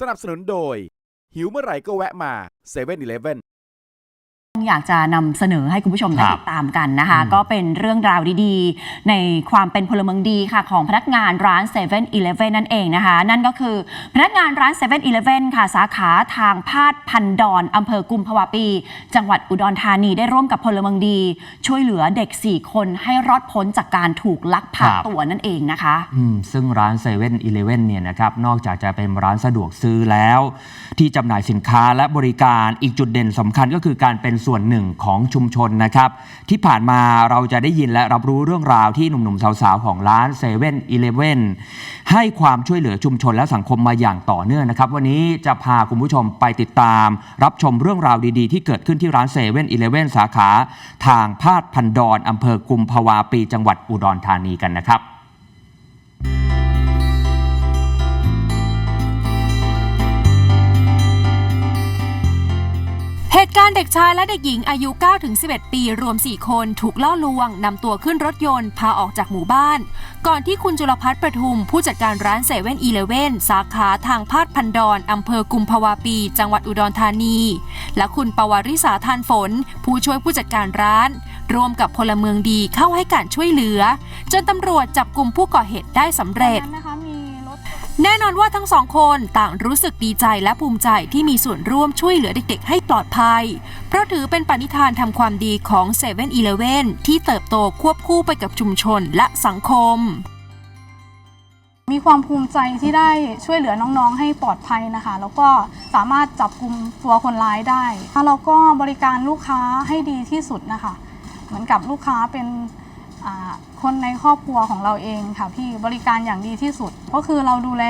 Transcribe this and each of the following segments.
สนับสนุนโดย หิวเมื่อไหร่ก็แวะมา7 e เ e ่ e อ อยากจะนำเสนอให้คุณผู้ชมได้ครับติดตามกันนะคะอืมก็เป็นเรื่องราวดีๆ ในความเป็นพลเมืองดีค่ะ ของพนักงานร้าน7 e เ e ่ e อนั่นเองนะคะ นั่นก็คือพนักงานร้าน7 e เ e ่ e ค่ะสาขาทางพาดพันดอนอำเภอกุมภาวะปี จังหวัดอุดรธานีได้ร่วมกับพลเมืองดี ช่วยเหลือเด็ก 4 คนให้รอดพ้นจากการถูกลักพาครับตัวนั่นเองนะคะอืมซึ่งร้าน7 e เ e ่ e อเนี่ยนะครับนอกจากจะเป็นร้านสะดวกซื้อแล้ว ที่จำหน่ายสินค้าและบริการอีกจุดเด่นสำคัญก็คือการเป็นส่วนวนหนึ่งของชุมชนนะครับ ที่ผ่านมาเราจะได้ยินและรับรู้เรื่องราวที่หนุ่มๆสาวๆ ของร้าน7 e เ e ่ e อให้ความช่วยเหลือชุมชนและสังคมมาอย่างต่อเนื่องนะครับ วันนี้จะพาคุณผู้ชมไปติดตาม รับชมเรื่องราวดีๆ ที่เกิดขึ้นที่ร้าน7 e เ e ่ e อสาขา ทางพาดพันดอนอำเภอกุมภาวาปีจังหวัดอุดรธานีกันนะครับ การเด็กชายและเด็กหญิงอายุ 9-11 ปีรวม 4 คนถูกล่อลวงนำตัวขึ้นรถยนต์ พาออกจากหมู่บ้าน ก่อนที่คุณจุลพัฒน์ประทุม ผู้จัดการร้านเซเว่นอีเลเว่นสาขาทางพาดพันดอนอำเภอกุมภาวาปี จังหวัดอุดรธานี และคุณปวาริสาทานฝน ผู้ช่วยผู้จัดการร้านร่วมกับพลเมืองดีเข้าให้การช่วยเหลือ จนตำรวจจับกลุ่มผู้ก่อเหตุได้สำเร็จ แน่นอนว่าทั้งสองคนต่างรู้สึกดีใจและภูมิใจที่มีส่วนร่วมช่วยเหลือเด็กๆ ให้ปลอดภัย เพราะถือเป็นปณิธานทำความดีของ7 e เ e ่ e อที่เติบโตควบคู่ไปกับชุมชนและสังคม มีความภูมิใจที่ได้ช่วยเหลือน้องๆ ให้ปลอดภัยนะคะ แล้วก็สามารถจับกลุ่มตัวคนร้ายได้แล้วก็บริการลูกค้าให้ดีที่สุดนะคะ เหมือนกับลูกค้าเป็น อ่าคนในครอบครัวของเราเองค่ะพี่บริการอย่างดีที่สุด ก็คือเราดูแล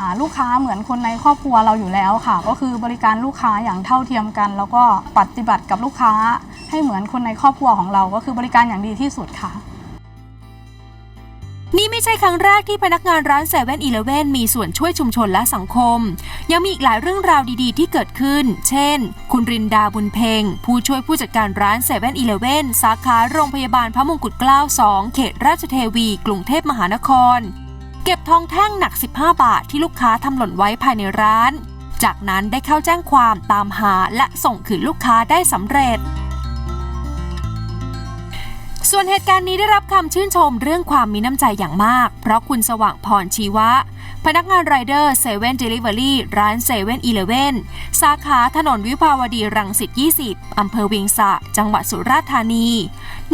อ่าลูกค้าเหมือนคนในครอบครัวเราอยู่แล้วค่ะ ก็คือบริการลูกค้าอย่างเท่าเทียมกัน แล้วก็ปฏิบัติกับลูกค้าให้เหมือนคนในครอบครัวของเรา ก็คือบริการอย่างดีที่สุดค่ะ นี่ไม่ใช่ครั้งแรกที่พนักงานร้าน7 e เ e ่ e มีส่วนช่วยชุมชนและสังคม ยังมีอีกหลายเรื่องราวดีๆ ที่เกิดขึ้น เช่น คุณรินดาบุญเพ็งผู้ช่วยผู้จัดการร้าน7 e เ e ่ e สาขาโรงพยาบาลพระมงกุฎเกล้า 2 เขตราชเทวี กรุงเทพมหานคร เก็บทองแท่งหนัก 15 บาทที่ลูกค้าทำหล่นไว้ภายในร้าน จากนั้นได้เข้าแจ้งความตามหาและส่งคืนลูกค้าได้สำเร็จ ส่วนเหตุการณ์นี้ได้รับคำชื่นชมเรื่องความมีน้ำใจอย่างมาก เพราะคุณสว่างพรชีวะ พนักงานไรเดอร์เซเว่นเดลิเวอรี่ร้านเซเว่นอีเลเว่นสาขาถนนวิภาวดีรังสิต 20 อำเภอเวียงสะ จังหวัดสุราษฎร์ธานี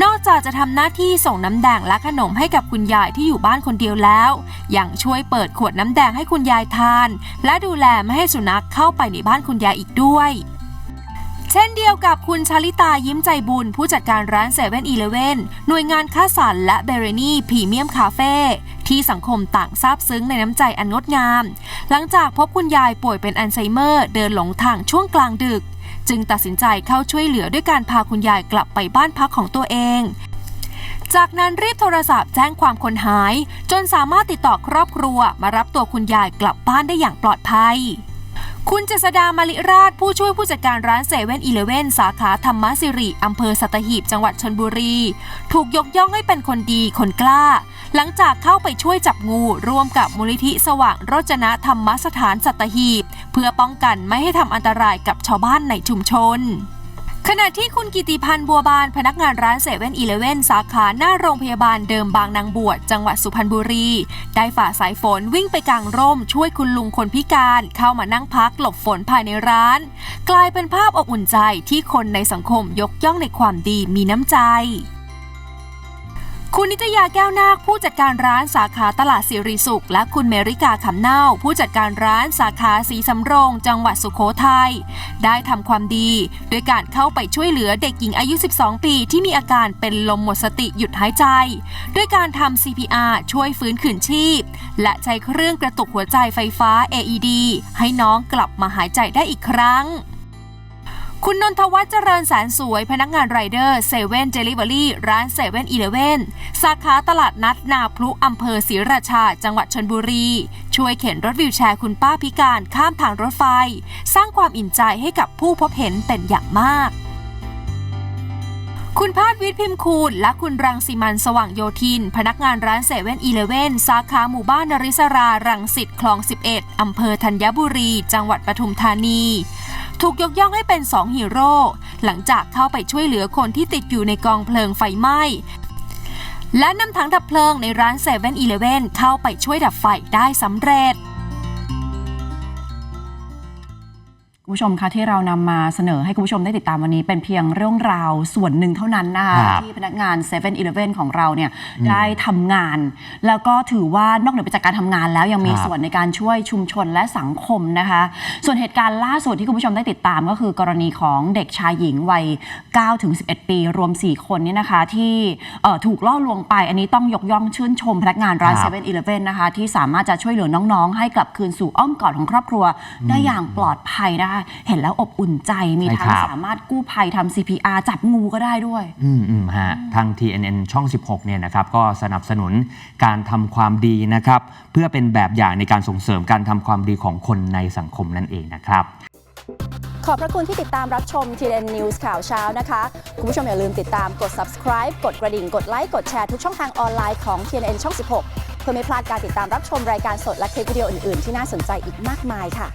นอกจากจะทำหน้าที่ส่งน้ำแดงและขนมให้กับคุณยายที่อยู่บ้านคนเดียวแล้วยังช่วยเปิดขวดน้ำแดงให้คุณยายทาน และดูแลไม่ให้สุนัขเข้าไปในบ้านคุณยายอีกด้วย ช่นเดียวกับคุณชลิตายิ้มใจบุญ ผู้จัดการร้าน7 e เ e ่ e อีเลหน่วยงานค้าสันและเบเรนี่พรีเมียมคาเฟ่ที่สังคมต่างซาบซึ้งในน้ำใจอันงดงาม หลังจากพบคุณยายป่วยเป็นอัลไซเมอร์ เดินหลงทางช่วงกลางดึก จึงตัดสินใจเข้าช่วยเหลือด้วยการพาคุณยายกลับไปบ้านพักของตัวเองจากนั้นรีบโทรศัพท์แจ้งความคนหาย จนสามารถติดต่อครอบครัวมารับตัวคุณยายกลับบ้านได้อย่างปลอดภัย คุณเจษดามาลิราชผู้ช่วยผู้จัดการร้านเซเว่นอีเลเว่นสาขาธรรมสิริอำเภอสัตหีบจังหวัดชนบุรี ถูกยกย่องให้เป็นคนดีคนกล้า หลังจากเข้าไปช่วยจับงูร่วมกับมูลิธิสว่างโรจนะธรรมสถานสัตหีบ เพื่อป้องกันไม่ให้ทำอันตรายกับชาวบ้านในชุมชน ขณะที่คุณกิติพันธ์บัวบานพนักงานร้านเซเว่นอีเลเว่นสาขาหน้าโรงพยาบาลเดิมบางนางบวชจังหวัดสุพรรณบุรี ได้ฝ่าสายฝนวิ่งไปกลางร่ม ช่วยคุณลุงคนพิการเข้ามานั่งพักหลบฝนภายในร้าน กลายเป็นภาพอบอุ่นใจที่คนในสังคมยกย่องในความดีมีน้ำใจ คุณนิตยาแก้วนาคผู้จัดการร้านสาขาตลาดสิริสุข และคุณเมริกาขำเน่า ผู้จัดการร้านสาขาสีสำโรง จังหวัดสุโขทัยได้ทำความดีโดยการเข้าไปช่วยเหลือเด็กหญิงอายุ 12 ปี ที่มีอาการเป็นลมหมดสติหยุดหายใจ ด้วยการทำ CPR ช่วยฟื้นคืนชีพ และใช้เครื่องกระตุกหัวใจไฟฟ้า AED ให้น้องกลับมาหายใจได้อีกครั้ง คุณนนทวัฒน์เจริญแสนสวยพนักงานไรเดอร์เซเว่นเดลิเวอรี่ร้านเซเว่นอีเลเว่นสาขาตลาดนัดนาพลุอำเภอศรีราชา จังหวัดชนบุรี ช่วยเข็นรถวิวแชร์คุณป้าพิการข้ามทางรถไฟ สร้างความอิ่มใจให้กับผู้พบเห็นเป็นอย่างมากคุณพาดวิทย์พิมพ์คูณและคุณรังสิมันสว่างโยธิน พนักงานร้านเซเว่นอีเลเว่นสาขาหมู่บ้านนริสรา รังสิตคลอง 11 อำเภอธัญบุรี จังหวัดปทุมธานี ถูกยกย่องให้เป็นสองฮีโร่หลังจากเข้าไปช่วยเหลือคนที่ติดอยู่ในกองเพลิงไฟไหม้ และนำถังดับเพลิงในร้าน7 e เ e ่ e อเข้าไปช่วยดับไฟได้สำเร็จ คุณผู้ชมคะที่เรานำมาเสนอให้คุณผู้ชมได้ติดตามวันนี้ เป็นเพียงเรื่องราวส่วนหนึ่งเท่านั้นนะคะครับที่พนักงาน7 e เ e ่ e ของเราเนี่ยได้ทำงาน แล้วก็ถือว่านอกเหนือไปจากการทำงานแล้วยังมีครับส่วนในการช่วยชุมชนและสังคมนะคะ ส่วนเหตุการณ์ล่าสุดที่คุณผู้ชมได้ติดตามก็คือกรณีของเด็กชายหญิงวัย9ถึง11 ปี รวม 4 คนเนี่ยนะคะ ที่เอ่อถูกล่อลวงไป อันนี้ต้องยกย่องชื่นชมพนักงานร้านค7รับ e เ e ่ e นะคะที่สามารถจะช่วยเหลือน้องๆ ให้กลับคืนสู่อ้อมกอดของครอบครัวได้อย่างปลอดภัยนะคะเห็นแล้วอบอุ่นใจมีใช่ทั้งครับสามารถกู้ภัยทำ CPR จับงูก็ได้ด้วย อืมอืมฮะทาง TNN ช่อง 16 เนี่ยนะครับก็สนับสนุนการทำความดีนะครับ เพื่อเป็นแบบอย่างในการส่งเสริมการทำความดีของคนในสังคมนั่นเองนะครับ ขอบพระคุณที่ติดตามรับชม TNN News ข่าวเช้านะคะ คุณผู้ชมอย่าลืมติดตามกด subscribe กดกระดิ่ง กดไลค์ กดแชร์ทุกช่องทางออนไลน์ของ TNN ช่อง 16 เพื่อไม่พลาดการติดตามรับชมรายการสดและคลิปวิดีโออื่น ๆ ที่น่าสนใจอีกมากมายค่ะ